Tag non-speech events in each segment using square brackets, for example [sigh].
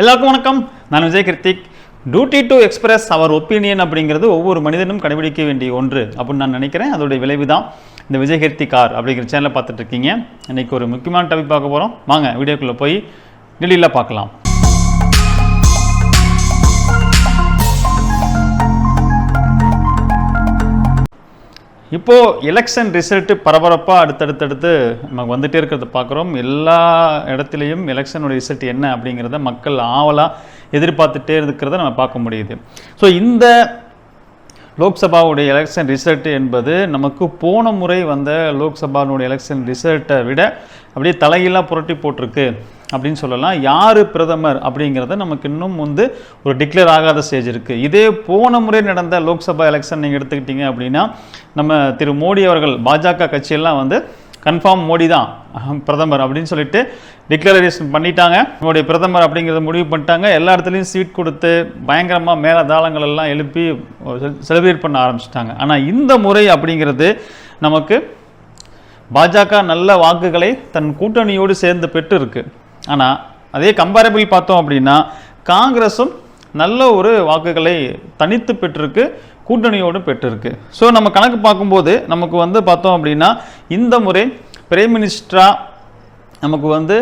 எல்லாருக்கும் வணக்கம். நான் Vijay Kiruthik. Duty to express our opinion அப்படிங்கிறது ஒவ்வொரு மனிதனும் கடைபிடிக்க வேண்டிய ஒன்று அப்படின்னு நான் நினைக்கிறேன். அதோடைய விளைவு தான் இந்த விஜய் கீர்த்தி கார் அப்படிங்கிற சேனலை பார்த்துட்டு இருக்கீங்க. இன்னைக்கு ஒரு முக்கியமான டாபிக் பார்க்க போகிறோம் வாங்க வீடியோக்குள்ளே போய் டெல்லியில் பார்க்கலாம். இப்போது எலெக்ஷன் ரிசல்ட்டு பரபரப்பாக அடுத்தடுத்தடுத்து நமக்கு வந்துட்டே இருக்கிறத பார்க்குறோம். எல்லா இடத்துலையும் எலெக்ஷனோட ரிசல்ட் என்ன அப்படிங்கிறத மக்கள் ஆவலாக எதிர்பார்த்துட்டே இருக்கிறத நம்ம பார்க்க முடியுது. ஸோ இந்த லோக்சபாவுடைய எலெக்ஷன் ரிசல்ட் என்பது நமக்கு போன முறை வந்த லோக்சபாவுடைய எலெக்ஷன் ரிசல்ட்டை விட அப்படியே தலையெல்லாம் புரட்டி போட்டிருக்கு. அப்படின்னு சொல்லலாம். யார் பிரதமர் அப்படிங்கிறத நமக்கு இன்னும் வந்து ஒரு டிக்ளேர் ஆகாத ஸ்டேஜ் இருக்குது இதே போன முறை நடந்த லோக்சபா எலெக்ஷன் நீங்கள் எடுத்துக்கிட்டீங்க அப்படின்னா நம்ம திரு மோடி அவர்கள் பாஜக கட்சியெல்லாம் வந்து கன்ஃபார்ம் மோடி தான் பிரதமர் அப்படின்னு சொல்லிட்டு டிக்ளரேஷன் பண்ணிட்டாங்க. நம்முடைய பிரதமர் அப்படிங்கிறத முடிவு பண்ணிட்டாங்க. எல்லா இடத்துலையும் சீட் கொடுத்து பயங்கரமாக மேலே தாளங்கள் எல்லாம் எழுப்பி செலிப்ரேட் பண்ண ஆரம்பிச்சிட்டாங்க. ஆனால் இந்த முறை அப்படிங்கிறது நமக்கு பாஜக நல்ல வாக்குகளை தன் கூட்டணியோடு சேர்ந்து பெற்று இருக்குது ஆனால் அதே கம்பேரபிள் பார்த்தோம் அப்படின்னா காங்கிரஸும் நல்ல ஒரு வாக்குகளை தனித்து பெற்றிருக்கு கூட்டணியோடு பெற்றிருக்கு. ஸோ நம்ம கணக்கு பார்க்கும்போது நமக்கு வந்து பார்த்தோம் அப்படின்னா இந்த முறை பிரைம் மினிஸ்டராக நமக்கு வந்து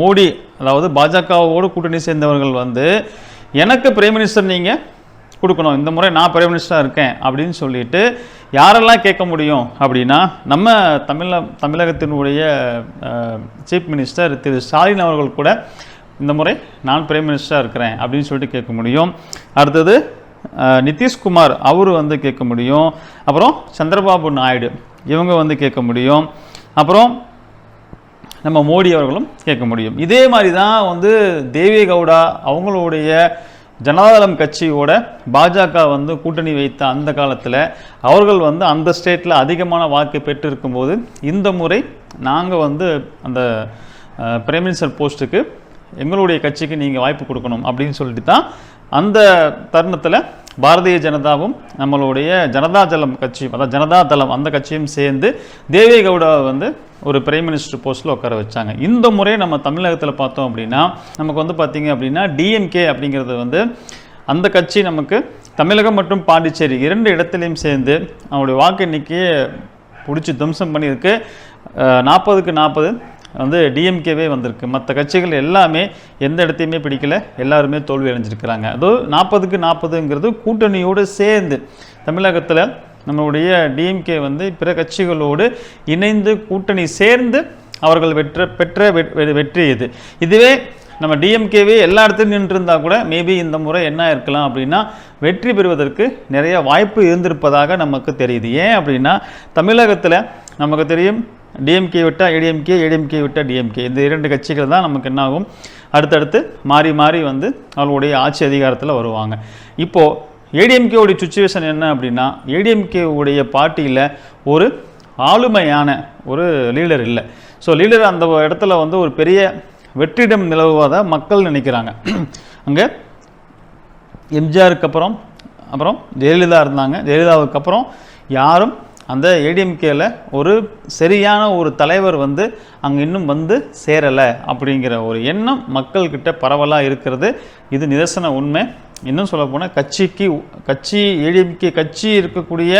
மோடி அதாவது பாஜகவோடு கூட்டணி சேர்ந்தவர்கள் வந்து எனக்கு பிரைம் மினிஸ்டர் நீங்கள் கொடுக்கணும். இந்த முறை நான் பிரைம் மினிஸ்டராக இருக்கேன் அப்படின்னு சொல்லிட்டு யாரெல்லாம் கேட்க முடியும் அப்படின்னா நம்ம தமிழ தமிழகத்தினுடைய சீஃப் மினிஸ்டர் திரு ஸ்டாலின் அவர்கள் கூட இந்த முறை நான் பிரைம் மினிஸ்டராக இருக்கிறேன் அப்படின்னு சொல்லிட்டு கேட்க முடியும். அடுத்தது நிதிஷ்குமார் அவர் வந்து கேட்க முடியும். அப்புறம் சந்திரபாபு நாயுடு இவங்க வந்து கேட்க முடியும். அப்புறம் நம்ம மோடி அவர்களும் கேட்க முடியும். இதே மாதிரி தான் வந்து தேவே கவுடா அவங்களுடைய ஜனதாதளம் கட்சியோட பாஜக வந்து கூட்டணி வைத்த அந்த காலத்தில் அவர்கள் வந்து அந்த ஸ்டேட்டில் அதிகமான வாக்கு பெற்று இருக்கும்போது இந்த முறை நாங்கள் வந்து அந்த பிரைம் மினிஸ்டர் போஸ்ட்டுக்கு எங்களுடைய கட்சிக்கு நீங்கள் வாய்ப்பு கொடுக்கணும் அப்படின்னு சொல்லிட்டு தான் அந்த தருணத்தில் பாரதிய ஜனதாவும் நம்மளுடைய ஜனதா தளம் அதாவது ஜனதா தளம் அந்த கட்சியும் சேர்ந்து தேவே கவுடாவை வந்து ஒரு பிரைம் மினிஸ்டர் போஸ்ட்டில் உட்கார வச்சாங்க. இந்த முறை நம்ம தமிழகத்தில் பார்த்தோம் அப்படின்னா நமக்கு வந்து பார்த்திங்க அப்படின்னா டிஎம்கே அப்படிங்கிறது வந்து அந்த கட்சி நமக்கு தமிழகம் மற்றும் பாண்டிச்சேரி இரண்டு இடத்துலையும் சேர்ந்து அவங்களுடைய வாக்கு எண்ணிக்கையை பிடிச்சி துவம்சம் பண்ணியிருக்கு. நாற்பதுக்கு நாற்பது வந்து டிஎம்கேவே வந்திருக்கு. மற்ற கட்சிகள் எல்லாமே எந்த இடத்தையுமே பிடிக்கல. எல்லாருமே தோல்வி அடைஞ்சிருக்கிறாங்க. அதோ நாற்பதுக்கு நாற்பதுங்கிறது கூட்டணியோடு சேர்ந்து தமிழகத்தில் நம்மளுடைய டிஎம்கே வந்து பிற கட்சிகளோடு இணைந்து கூட்டணி சேர்ந்து அவர்கள் வெற்ற பெற்ற வெ- வெ- வெற்றி இது. இதுவே நம்ம டிஎம்கேவே எல்லா இடத்துலையும் நின்றுருந்தா கூட மேபி இந்த முறை என்ன இருக்கலாம் அப்படின்னா வெற்றி பெறுவதற்கு நிறைய வாய்ப்பு இருந்திருப்பதாக நமக்கு தெரியுது. ஏன் அப்படின்னா தமிழகத்தில் நமக்கு தெரியும். டிஎம்கே விட்டால் ஏடிஎம்கே ஏடிஎம்கே விட்டால் டிஎம்கே இந்த இரண்டு கட்சிகள் தான் நமக்கு என்ன ஆகும் அடுத்தடுத்து மாறி மாறி வந்து அவர்களுடைய ஆட்சி அதிகாரத்தில் வருவாங்க. இப்போது ஏடிஎம்கேவுடைய சுச்சுவேஷன் என்ன அப்படின்னா ஏடிஎம்கேவுடைய பார்ட்டியில் ஒரு ஆளுமையான ஒரு லீடர் இல்லை. ஸோ லீடர் அந்த இடத்துல வந்து ஒரு பெரிய வெற்றிடம் நிலவுவதாக மக்கள் நினைக்கிறாங்க. அங்கே எம்ஜிஆருக்கு அப்புறம் அப்புறம் ஜெயலலிதா இருந்தாங்க. ஜெயலலிதாவுக்கு அப்புறம் யாரும் அந்த ஏடிஎம்கேல ஒரு சரியான ஒரு தலைவர் வந்து அங்கே இன்னும் வந்து சேரலை அப்படிங்கிற ஒரு எண்ணம் மக்கள்கிட்ட பரவலாக இருக்கிறது. இது நிதர்சன உண்மை. இன்னும் சொல்லப்போனால் கட்சிக்கு கட்சி ஏடிஎம்கே கட்சி இருக்கக்கூடிய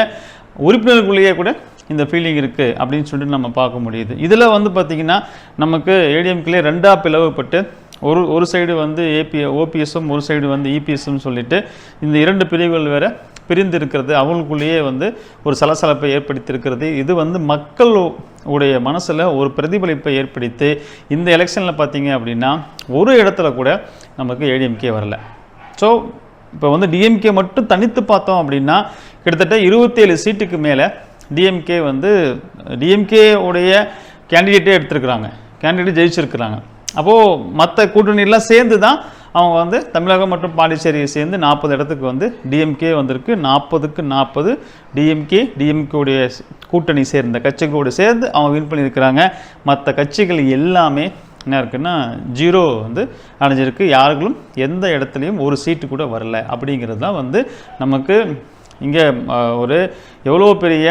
உறுப்பினர்களுக்குள்ளேயே கூட இந்த ஃபீலிங் இருக்குது அப்படின்னு சொல்லிட்டு நம்ம பார்க்க முடியுது. இதில் வந்து பார்த்திங்கன்னா நமக்கு ஏடிஎம்கிலே ரெண்டாக பிளவுபட்டு ஒரு ஒரு சைடு வந்து ஏபி ஓபிஎஸும் ஒரு சைடு வந்து இபிஎஸும் சொல்லிட்டு இந்த இரண்டு பிரிவுகள் வேறு பிரிந்து இருக்கிறது அவங்களுக்குள்ளேயே வந்து ஒரு சலசலப்பை ஏற்படுத்தியிருக்கிறது. இது வந்து மக்கள் உடைய மனசில் ஒரு பிரதிபலிப்பை ஏற்படுத்தி இந்த எலெக்ஷனில் பார்த்தீங்க அப்படின்னா ஒரு இடத்துல கூட நமக்கு ஏடிஎம்கே வரல. ஸோ இப்போ வந்து டிஎம்கே மட்டும் தனித்து பார்த்தோம் அப்படின்னா கிட்டத்தட்ட இருபத்தேழு சீட்டுக்கு மேலே டிஎம்கே வந்து டிஎம்கே உடைய கேண்டிடேட்டே எடுத்திருக்கிறாங்க. கேண்டிடேட் ஜெயிச்சிருக்கிறாங்க. அப்போது மற்ற கூட்டணியெல்லாம் சேர்ந்து தான் அவங்க வந்து தமிழகம் மற்றும் பாண்டிச்சேரியை சேர்ந்து நாற்பது இடத்துக்கு வந்து டிஎம்கே வந்திருக்கு. நாற்பதுக்கு நாற்பது. டிஎம்கே டிஎம்கேவுடைய கூட்டணி சேர்ந்த கட்சிகளோடு சேர்ந்து அவங்க வின் பண்ணியிருக்கிறாங்க. மற்ற கட்சிகள் எல்லாமே என்ன இருக்குன்னா ஜீரோ வந்து அடைஞ்சிருக்கு. யாருகளும் எந்த இடத்துலையும் ஒரு சீட்டு கூட வரல. அப்படிங்கிறது தான் வந்து நமக்கு இங்கே ஒரு எவ்வளோ பெரிய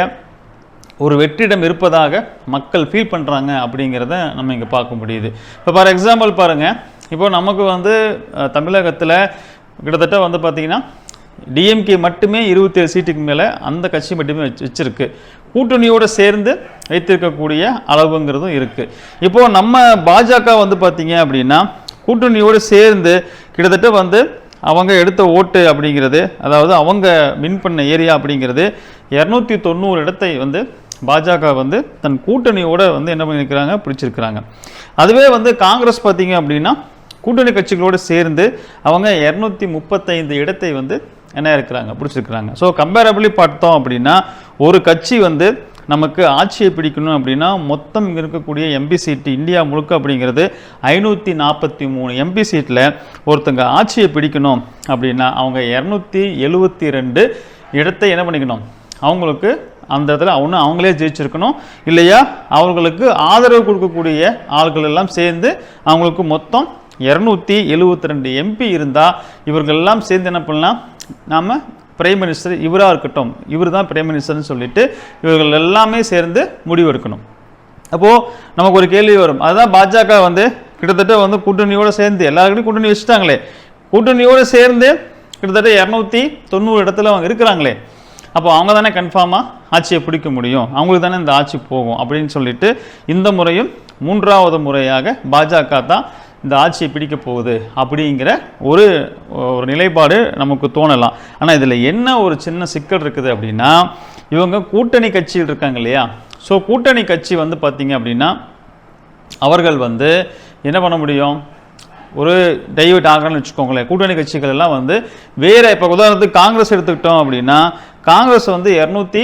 ஒரு வெற்றிடம் இருப்பதாக மக்கள் ஃபீல் பண்ணுறாங்க அப்படிங்கிறத நம்ம இங்கே பார்க்க முடியுது. இப்போ ஃபார் எக்ஸாம்பிள் பாருங்கள் இப்போ நமக்கு வந்து தமிழகத்தில் கிட்டத்தட்ட வந்து பார்த்திங்கன்னா டிஎம்கே மட்டுமே இருபத்தேழு சீட்டுக்கு மேலே அந்த கட்சி மட்டுமே வச்சு வச்சுருக்கு. கூட்டணியோடு சேர்ந்து வைத்திருக்கக்கூடிய அளவுங்கிறதும் இருக்குது இப்போது நம்ம பாஜக வந்து பார்த்தீங்க அப்படின்னா கூட்டணியோடு சேர்ந்து கிட்டத்தட்ட வந்து அவங்க எடுத்த ஓட்டு அப்படிங்கிறது அதாவது அவங்க வின் பண்ண ஏரியா அப்படிங்கிறது இரநூத்தி தொண்ணூறு இடத்தை வந்து பாஜக வந்து தன் கூட்டணியோடு வந்து என்ன பண்ணியிருக்கிறாங்க பிடிச்சிருக்கிறாங்க. அதுவே வந்து காங்கிரஸ் பார்த்தீங்க அப்படின்னா கூட்டணி கட்சிகளோடு சேர்ந்து அவங்க இரநூத்தி முப்பத்தைந்து இடத்தை வந்து என்ன இருக்கிறாங்க பிடிச்சிருக்கிறாங்க. ஸோ கம்பேரபிளி பார்த்தோம் அப்படின்னா ஒரு கட்சி வந்து நமக்கு ஆட்சியை பிடிக்கணும் அப்படின்னா மொத்தம் இங்கே இருக்கக்கூடிய எம்பி சீட்டு இந்தியா முழுக்க அப்படிங்கிறது ஐநூற்றி நாற்பத்தி மூணு எம்பி சீட்டில் ஒருத்தங்க ஆட்சியை பிடிக்கணும் அப்படின்னா அவங்க இரநூத்தி எழுபத்தி ரெண்டு இடத்தை என்ன பண்ணிக்கணும்? அவங்களுக்கு அந்த இடத்துல ஒன்று அவங்களே ஜெயிச்சிருக்கணும். இல்லையா? அவர்களுக்கு ஆதரவு கொடுக்கக்கூடிய ஆள்கள் எல்லாம் சேர்ந்து அவங்களுக்கு மொத்தம் இரநூத்தி எழுபத்தி ரெண்டு எம்பி இருந்தால் இவர்கள் எல்லாம் சேர்ந்து என்ன பண்ணலாம்? நாம் பிரைம் மினிஸ்டர் இவராக இருக்கட்டும். இவர் தான் பிரைம் மினிஸ்டர்னு சொல்லிட்டு இவர்கள் எல்லாமே சேர்ந்து முடிவெடுக்கணும். அப்போது நமக்கு ஒரு கேள்வி வரும். அதுதான் பாஜக வந்து கிட்டத்தட்ட வந்து கூட்டணியோடு சேர்ந்து எல்லாருக்கிட்டையும் கூட்டணி வச்சுட்டாங்களே. கூட்டணியோடு சேர்ந்து கிட்டத்தட்ட இரநூத்தி தொண்ணூறு இடத்துல அவங்க இருக்கிறாங்களே. அப்போ அவங்க தானே கன்ஃபார்மாக ஆட்சியை பிடிக்க முடியும். அவங்களுக்கு தானே இந்த ஆட்சி போகும் அப்படின்னு சொல்லிட்டு இந்த முறையும் மூன்றாவது முறையாக பாஜக தான் இந்த ஆட்சியை பிடிக்க போகுது அப்படிங்கிற ஒரு ஒரு நிலைப்பாடு நமக்கு தோணலாம். ஆனால் இதில் என்ன ஒரு சின்ன சிக்கல் இருக்குது அப்படின்னா இவங்க கூட்டணி கட்சியில் இருக்காங்க இல்லையா? ஸோ கூட்டணி கட்சி வந்து பார்த்திங்க அப்படின்னா அவர்கள் வந்து என்ன பண்ண முடியும்? ஒரு டைவர்ட் ஆகிறான்னு வச்சுக்கோங்களேன். கூட்டணி கட்சிகள் எல்லாம் வந்து வேறு இப்போ உதாரணத்துக்கு காங்கிரஸ் எடுத்துக்கிட்டோம் அப்படின்னா காங்கிரஸ் வந்து இரநூத்தி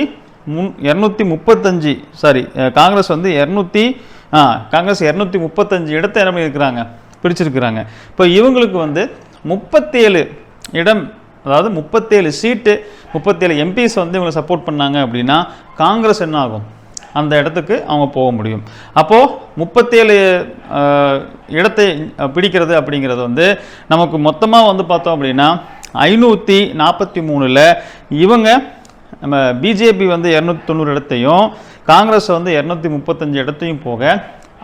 முன் இரநூத்தி முப்பத்தஞ்சு சாரி காங்கிரஸ் வந்து இரநூத்தி காங்கிரஸ் இரநூத்தி முப்பத்தஞ்சு இடத்த என்ன பண்ணியிருக்கிறாங்க பிரிச்சிருக்கிறாங்க. இப்போ இவங்களுக்கு வந்து முப்பத்தேழு இடம் அதாவது முப்பத்தேழு சீட்டு முப்பத்தேழு எம்பிஸ் வந்து இவங்களை சப்போர்ட் பண்ணாங்க அப்படின்னா காங்கிரஸ் என்ன ஆகும்? அந்த இடத்துக்கு அவங்க போக முடியும். அப்போது முப்பத்தேழு இடத்தை பிடிக்கிறது அப்படிங்கிறது வந்து நமக்கு மொத்தமாக வந்து பார்த்தோம் அப்படின்னா ஐநூற்றி நாற்பத்தி மூணில் இவங்க நம்ம பிஜேபி வந்து இரநூத்தி தொண்ணூறு இடத்தையும் காங்கிரஸ் வந்து இரநூத்தி முப்பத்தஞ்சு இடத்தையும் போக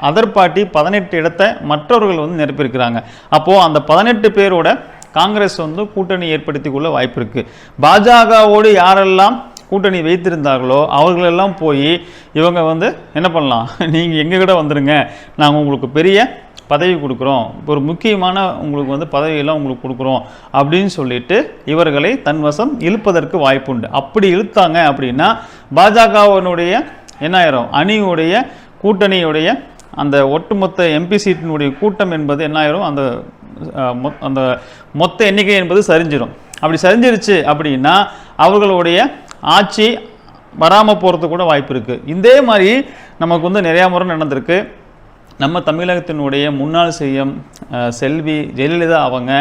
அதர் பார்ட்டி பதினெட்டு இடத்தை மற்றவர்கள் வந்து நிரப்பியிருக்கிறாங்க. அப்போது அந்த பதினெட்டு பேரோட காங்கிரஸ் வந்து கூட்டணி ஏற்படுத்தி கொள்ள வாய்ப்பு இருக்குது பாஜகவோடு யாரெல்லாம் கூட்டணி வைத்திருந்தார்களோ அவர்களெல்லாம் போய் இவங்க வந்து என்ன பண்ணலாம்? [laughs] நீங்கள் எங்கள் கிட்ட வந்துடுங்க நாங்கள் உங்களுக்கு பெரிய பதவி கொடுக்குறோம். ஒரு முக்கியமான உங்களுக்கு வந்து பதவியெல்லாம் உங்களுக்கு கொடுக்குறோம் அப்படின்னு சொல்லிட்டு இவர்களை தன்வசம் இழுப்பதற்கு வாய்ப்புண்டு. அப்படி இழுத்தாங்க அப்படின்னா பாஜகவினுடைய என்ன ஆயிரும்? அணியுடைய கூட்டணியுடைய அந்த ஒட்டுமொத்த எம்பி சீட்டினுடைய கூட்டம் என்பது என்ன ஆயிரும்? அந்த அந்த மொத்த எண்ணிக்கை என்பது சரிஞ்சிடும் அப்படி சரிஞ்சிருச்சு அப்படின்னா அவர்களுடைய ஆட்சி வராமல் போகிறதுக்கு கூட வாய்ப்பு இருக்குது இதே மாதிரி நமக்கு வந்து நிறையா முறை நடந்திருக்கு. நம்ம தமிழகத்தினுடைய முன்னாள் செய்யும் செல்வி ஜெயலலிதா அவங்க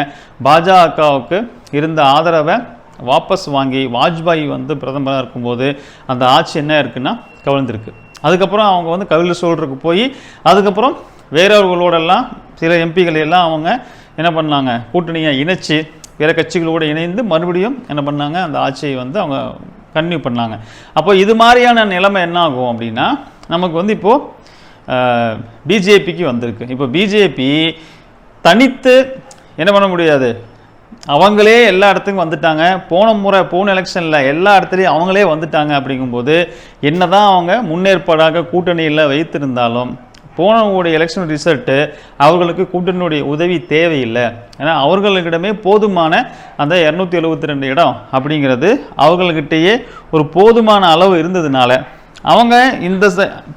பாஜகவுக்கு இருந்த ஆதரவை வாபஸ் வாங்கி வாஜ்பாய் வந்து பிரதமராக இருக்கும்போது அந்த ஆட்சி என்ன இருக்குன்னா கவிழ்ந்திருக்கு. அதுக்கப்புறம் அவங்க வந்து கவிழ் சோழருக்கு போய் அதுக்கப்புறம் வேறவர்களோடெல்லாம் சில எம்பிகள் எல்லாம் அவங்க என்ன பண்ணாங்க? கூட்டணியை இணைச்சி வேறு கட்சிகளோடு இணைந்து மறுபடியும் என்ன பண்ணாங்க? அந்த ஆட்சியை வந்து அவங்க கன்டினியூ பண்ணாங்க. அப்போ இது மாதிரியான நிலைமை என்ன ஆகும் அப்படின்னா நமக்கு வந்து இப்போது பிஜேபிக்கு வந்திருக்கு. இப்போ பிஜேபி தனித்து என்ன பண்ண முடியாது? அவங்களே எல்லா இடத்துக்கும் வந்துட்டாங்க. போன முறை போன எலெக்ஷனில் எல்லா இடத்துலையும் அவங்களே வந்துட்டாங்க அப்படிங்கும்போது என்னதான் அவங்க முன்னேற்பாடாக கூட்டணியில் வைத்திருந்தாலும் போனவங்களுடைய எலெக்ஷன் ரிசல்ட்டு அவர்களுக்கு கூட்டணியுடைய உதவி தேவையில்லை. ஏன்னா அவர்களிடமே போதுமான அந்த இரநூத்தி எழுபத்தி ரெண்டு இடம் அப்படிங்கிறது அவர்கள்கிட்டயே ஒரு போதுமான அளவு இருந்ததுனால அவங்க இந்த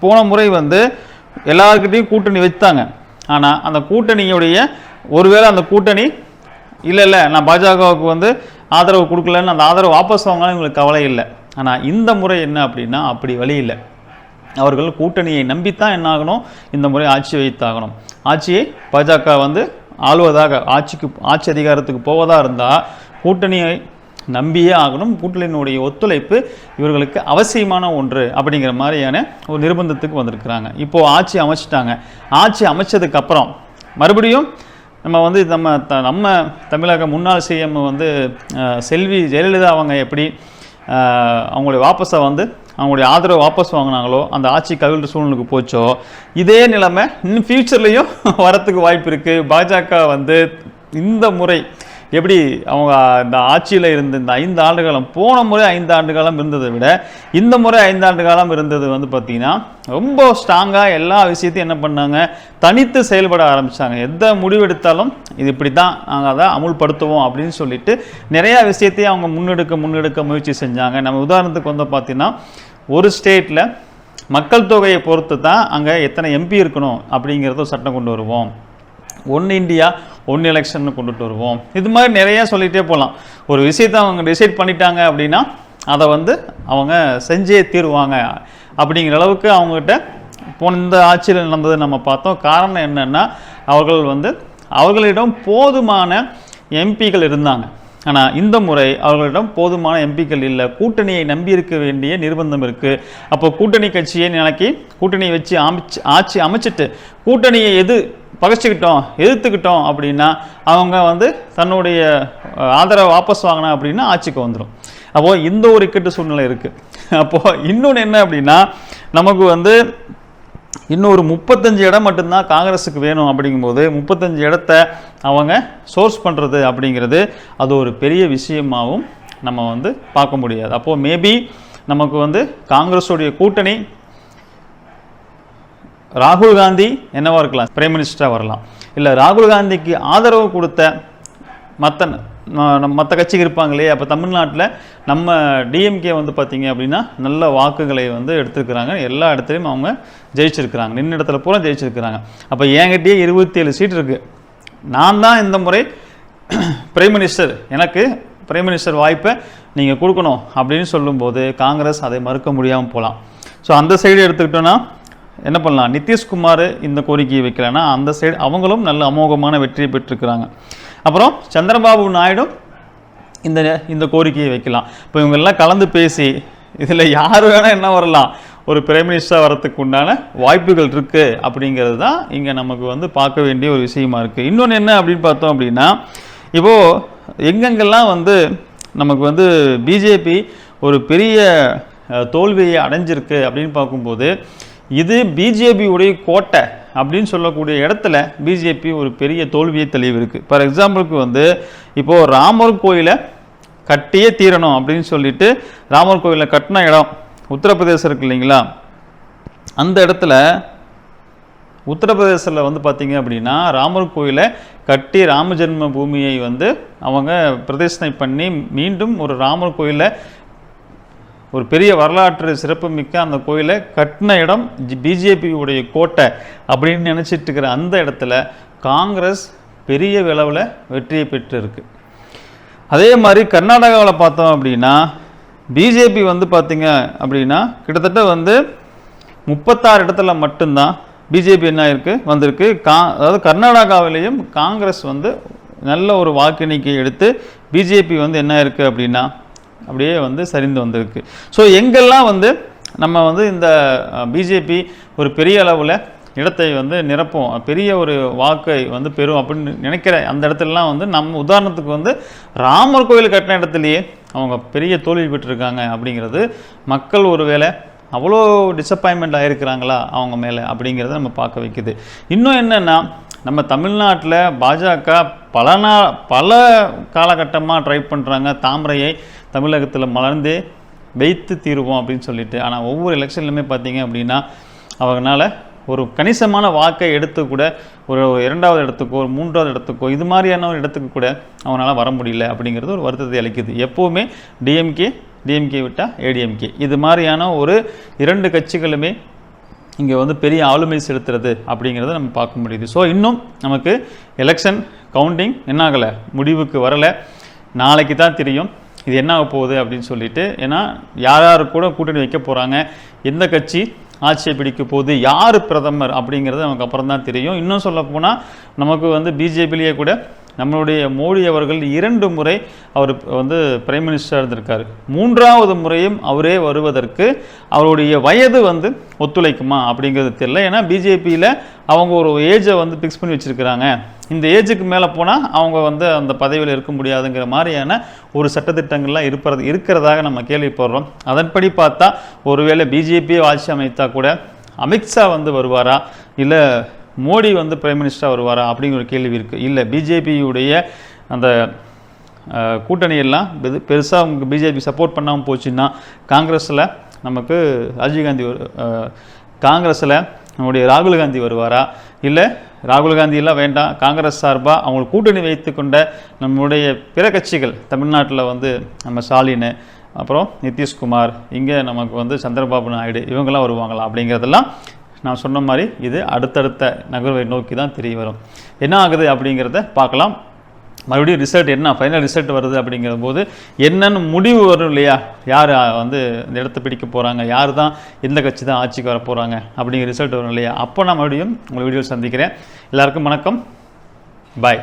போன முறை வந்து எல்லாருக்கிட்டையும் கூட்டணி வச்சாங்க ஆனால் அந்த கூட்டணியுடைய ஒருவேளை அந்த கூட்டணி இல்லை இல்லை நான் பாஜகவுக்கு வந்து ஆதரவு கொடுக்கலன்னு அந்த ஆதரவு வாபஸ் வாங்கினாலும் எங்களுக்கு கவலை இல்லை. ஆனால் இந்த முறை என்ன அப்படின்னா அப்படி வழி இல்லை. அவர்கள் கூட்டணியை நம்பித்தான் என்னாகணும் இந்த முறை ஆட்சி வைத்தாகணும். ஆட்சியை பாஜக வந்து ஆளுவதாக ஆட்சிக்கு ஆட்சி அதிகாரத்துக்கு போவதாக இருந்தால் கூட்டணியை நம்பியே ஆகணும். கூட்டணியினுடைய ஒத்துழைப்பு இவர்களுக்கு அவசியமான ஒன்று அப்படிங்கிற மாதிரியான ஒரு நிர்பந்தத்துக்கு வந்திருக்கிறாங்க. இப்போது ஆட்சி அமைச்சிட்டாங்க. ஆட்சி அமைச்சதுக்கப்புறம் மறுபடியும் நம்ம வந்து நம்ம த நம்ம தமிழக முன்னாள் சிஎம் வந்து செல்வி ஜெயலலிதா அவங்க எப்படி அவங்களுடைய வாபஸை வந்து அவங்களுடைய ஆதரவை வாபஸ் வாங்கினாங்களோ அந்த ஆட்சி கவிழ்ந்த சூழ்நிலைக்கு போச்சோ இதே நிலைமை இன்னும் ஃப்யூச்சர்லேயும் [laughs] வரத்துக்கு வாய்ப்பு இருக்குது பாஜக வந்து இந்த முறை எப்படி அவங்க இந்த ஆட்சியில் இருந்த இந்த ஐந்து ஆண்டு காலம் போன முறை ஐந்து ஆண்டு காலம் இருந்ததை விட இந்த முறை ஐந்து ஆண்டு காலம் இருந்தது வந்து பார்த்திங்கன்னா ரொம்ப ஸ்ட்ராங்காக எல்லா விஷயத்தையும் என்ன பண்ணாங்க தனித்து செயல்பட ஆரம்பித்தாங்க எந்த முடிவெடுத்தாலும் இது இப்படி தான் நாங்கள் அதை அமுல்படுத்துவோம் அப்படின்னு சொல்லிட்டு நிறையா விஷயத்தையும் அவங்க முன்னெடுக்க முன்னெடுக்க முயற்சி செஞ்சாங்க. நம்ம உதாரணத்துக்கு வந்து பார்த்திங்கன்னா ஒரு ஸ்டேட்டில் மக்கள் தொகையை பொறுத்து தான் அங்கே எத்தனை எம்பி இருக்கணும் அப்படிங்கிறத சட்டம் கொண்டு வருவோம். ஒன் இந்தியா ஒன் எலெக்ஷன் கொண்டுட்டு வருவோம். இது மாதிரி நிறையா சொல்லிகிட்டே போகலாம் ஒரு விஷயத்தை அவங்க டிசைட் பண்ணிட்டாங்க அப்படின்னா அதை வந்து அவங்க செஞ்சே தீருவாங்க. அப்படிங்கிற அளவுக்கு அவங்ககிட்ட போன இந்த ஆட்சியில் நடந்தது நம்ம பார்த்தோம். காரணம் என்னென்னா அவர்கள் வந்து அவர்களிடம் போதுமான எம்பிக்கள் இருந்தாங்க. ஆனால் இந்த முறை அவர்களிடம் போதுமான எம்பிக்கள் இல்லை. கூட்டணியை நம்பி இருக்க வேண்டிய நிர்பந்தம் இருக்குது அப்போ கூட்டணி கட்சியை நாளைக்கு கூட்டணியை வச்சு அமைச்சு ஆட்சி அமைச்சிட்டு கூட்டணியை எது பகைச்சிக்கிட்டோம் எதிர்த்துக்கிட்டோம் அப்படின்னா அவங்க வந்து தன்னுடைய ஆதரவை வாபஸ் வாங்கினா அப்படின்னா ஆட்சிக்கு வந்துடும் அப்போது இந்த ஒரு இக்கட்டு சூழ்நிலை இருக்குது அப்போது இன்னொன்று என்ன அப்படின்னா நமக்கு வந்து இன்னொரு முப்பத்தஞ்சு இடம் மட்டும்தான் காங்கிரஸுக்கு வேணும் அப்படிங்கும்போது முப்பத்தஞ்சு இடத்த அவங்க சோர்ஸ் பண்ணுறது அப்படிங்கிறது அது ஒரு பெரிய விஷயமாகவும் நம்ம வந்து பார்க்க முடியாது. அப்போது மேபி நமக்கு வந்து காங்கிரஸுடைய கூட்டணி ராகுல் காந்தி என்னவா இருக்கலாம்? பிரைம் மினிஸ்டராக வரலாம். இல்லை ராகுல் காந்திக்கு ஆதரவு கொடுத்த மற்ற மற்ற கட்சிகள் இருப்பாங்களே அப்போ தமிழ்நாட்டில் நம்ம டிஎம்கே வந்து பார்த்தீங்க அப்படின்னா நல்ல வாக்குகளை வந்து எடுத்துருக்கிறாங்க. எல்லா இடத்துலையும் அவங்க ஜெயிச்சிருக்கிறாங்க. நின்று இடத்துல பூரா ஜெயிச்சிருக்கிறாங்க. அப்போ என்கிட்டயே இருபத்தி ஏழு சீட் இருக்குது நான் தான் இந்த முறை [clears throat] பிரைம் மினிஸ்டர் எனக்கு பிரைம் மினிஸ்டர் வாய்ப்பை நீங்கள் கொடுக்கணும் அப்படின்னு சொல்லும்போது காங்கிரஸ் அதை மறுக்க முடியாமல் போகலாம் ஸோ அந்த சைடு எடுத்துக்கிட்டோன்னா என்ன பண்ணலாம்? நிதிஷ்குமார் இந்த கோரிக்கையை வைக்கலைன்னா அந்த சைடு அவங்களும் நல்ல அமோகமான வெற்றியை பெற்றிருக்கிறாங்க. அப்புறம் சந்திரபாபு நாயுடும் இந்த இந்த கோரிக்கையை வைக்கலாம். இப்போ இவங்கெல்லாம் கலந்து பேசி இதில் யார் வேணால் என்ன வரலாம்? ஒரு பிரைம் மினிஸ்டராக வரத்துக்கு உண்டான வாய்ப்புகள் இருக்குது அப்படிங்கிறது தான் இங்கே நமக்கு வந்து பார்க்க வேண்டிய ஒரு விஷயமா இருக்குது இன்னொன்று என்ன அப்படின்னு பார்த்தோம் அப்படின்னா இப்போது எங்கெங்கெல்லாம் வந்து நமக்கு வந்து பிஜேபி ஒரு பெரிய தோல்வியை அடைஞ்சிருக்கு அப்படின்னு பார்க்கும்போது இது பிஜேபியுடைய கோட்டை அப்படின்னு சொல்லக்கூடிய இடத்துல பிஜேபி ஒரு பெரிய தோல்வியை தெளிவிருக்கு ஃபார் எக்ஸாம்பிளுக்கு வந்து இப்போது ராமர் கோயிலை கட்டியே தீரணும் அப்படின்னு சொல்லிட்டு ராமர் கோயிலை கட்டின இடம் உத்தரப்பிரதேசம் இருக்கு இல்லைங்களா? அந்த இடத்துல உத்தரப்பிரதேசத்தில் வந்து பார்த்திங்க அப்படின்னா ராமர் கோயிலை கட்டி ராம ஜென்ம பூமியை வந்து அவங்க பிரதிஷ்டை பண்ணி மீண்டும் ஒரு ராமர் கோயிலை ஒரு பெரிய வரலாற்று சிறப்புமிக்க அந்த கோயிலை கட்டின இடம் பிஜேபி உடைய கோட்டை அப்படின்னு நினச்சிட்டு இருக்கிற அந்த இடத்துல காங்கிரஸ் பெரிய அளவில் வெற்றியை பெற்றிருக்கு. அதே மாதிரி கர்நாடகாவில் பார்த்தோம் அப்படின்னா பிஜேபி வந்து பார்த்திங்க அப்படின்னா கிட்டத்தட்ட வந்து முப்பத்தாறு இடத்துல மட்டும்தான் பிஜேபி என்ன ஆயிருக்கு வந்திருக்கு. கா அதாவது கர்நாடகாவிலையும் காங்கிரஸ் வந்து நல்ல ஒரு வாக்கு எடுத்து பிஜேபி வந்து என்ன இருக்குது அப்படின்னா அப்படியே வந்து சரிந்து வந்திருக்கு. ஸோ எங்கெல்லாம் வந்து நம்ம வந்து இந்த பிஜேபி ஒரு பெரிய அளவில் இடத்தை வந்து நிரப்பும் பெரிய ஒரு வாக்கை வந்து பெறும் அப்படின்னு நினைக்கிற அந்த இடத்துலலாம் வந்து நம்ம உதாரணத்துக்கு வந்து ராமர் கோயில் கட்டின இடத்துலையே அவங்க பெரிய தோல்வி பெற்றிருக்காங்க அப்படிங்கிறது மக்கள் ஒருவேளை அவ்வளோ டிசப்பாயின்மெண்ட் ஆகிருக்கிறாங்களா அவங்க மேலே அப்படிங்கிறத நம்ம பார்க்க வைக்குது. இன்னும் என்னென்னா நம்ம தமிழ்நாட்டில் பாஜக பல நா பல காலகட்டமாக ட்ரை பண்ணுறாங்க தாமரையை தமிழகத்தில் மலர்ந்து வைத்து தீருவோம் அப்படின்னு சொல்லிட்டு. ஆனால் ஒவ்வொரு எலெக்ஷன்லையுமே பார்த்தீங்க அப்படின்னா அவங்களால ஒரு கணிசமான வாக்கை எடுத்து கூட ஒரு இரண்டாவது இடத்துக்கோ ஒரு மூன்றாவது இடத்துக்கோ இது மாதிரியான ஒரு இடத்துக்கு கூட அவனால் வர முடியல அப்படிங்கிறது ஒரு வருத்தத்தை அளிக்குது. எப்போவுமே டிஎம்கே டிஎம்கே விட்டால் ஏடிஎம்கே இது மாதிரியான ஒரு இரண்டு கட்சிகளுமே இங்கே வந்து பெரிய ஆளுமை செலுத்துறது அப்படிங்கிறத நம்ம பார்க்க முடியுது. ஸோ இன்னும் நமக்கு எலெக்ஷன் கவுண்டிங் என்ன ஆகலை முடிவுக்கு வரலை. நாளைக்கு தான் தெரியும். இது என்ன ஆக போகுது அப்படின்னு சொல்லிட்டு ஏன்னா யார் யார் கூட கூட்டணி வைக்க போகிறாங்க எந்த கட்சி ஆட்சியை பிடிக்க போகுது யார் பிரதமர் அப்படிங்கிறது நமக்கு அப்புறம் தான் தெரியும். இன்னும் சொல்ல போனால் நமக்கு வந்து பிஜேபிலேயே கூட நம்மளுடைய மோடி அவர்கள் இரண்டு முறை அவர் வந்து பிரைம் மினிஸ்டர் இருந்திருக்காரு. மூன்றாவது முறையும் அவரே வருவதற்கு அவருடைய வயது வந்து ஒத்துழைக்குமா அப்படிங்கிறது தெரியல. ஏன்னா பிஜேபியில் அவங்க ஒரு ஏஜை வந்து ஃபிக்ஸ் பண்ணி வச்சுருக்கிறாங்க. இந்த ஏஜுக்கு மேலே போனால் அவங்க வந்து அந்த பதவியில் இருக்க முடியாதுங்கிற மாதிரியான ஒரு சட்டத்திட்டங்கள்லாம் இருப்பது இருக்கிறதாக நம்ம கேள்விப்படுறோம். அதன்படி பார்த்தா ஒருவேளை பிஜேபியை ஆட்சி அமைத்தா கூட அமித்ஷா வந்து வருவாரா? இல்லை மோடி வந்து பிரைம் மினிஸ்டராக வருவாரா அப்படிங்கிற ஒரு கேள்வி இருக்குது இல்லை பிஜேபியுடைய அந்த கூட்டணியெல்லாம் இது பெருசாக பிஜேபி சப்போர்ட் பண்ணாமல் போச்சுன்னா காங்கிரஸில் நமக்கு ராஜீவ்காந்தி வரு- காங்கிரஸில் நம்முடைய ராகுல் காந்தி வருவாரா? இல்லை ராகுல் காந்தியெல்லாம் வேண்டாம் காங்கிரஸ் சார்பாக அவங்களுக்கு கூட்டணி வைத்துக்கொண்ட நம்முடைய பிற கட்சிகள் தமிழ்நாட்டில் வந்து நம்ம ஸ்டாலின் அப்புறம் நிதிஷ்குமார் இங்கே நமக்கு வந்து சந்திரபாபு நாயுடு இவங்கெல்லாம் வருவாங்களா அப்படிங்கிறதெல்லாம் நான் சொன்ன மாதிரி இது அடுத்தடுத்த நகர்வை நோக்கி தான் தெரிய வரும். என்ன ஆகுது அப்படிங்கிறத பார்க்கலாம். மறுபடியும் ரிசல்ட் என்ன? ஃபைனல் ரிசல்ட் வருது அப்படிங்கிற போது என்னென்னு முடிவு வரும் இல்லையா? யார் வந்து இந்த இடத்த பிடிக்க போகிறாங்க யார் தான் எந்த கட்சி தான் ஆட்சிக்கு வர போகிறாங்க அப்படிங்கிற ரிசல்ட் வரும் இல்லையா? அப்போ நான் மறுபடியும் உங்களை வீடியோ சந்திக்கிறேன். எல்லாருக்கும் வணக்கம். பாய்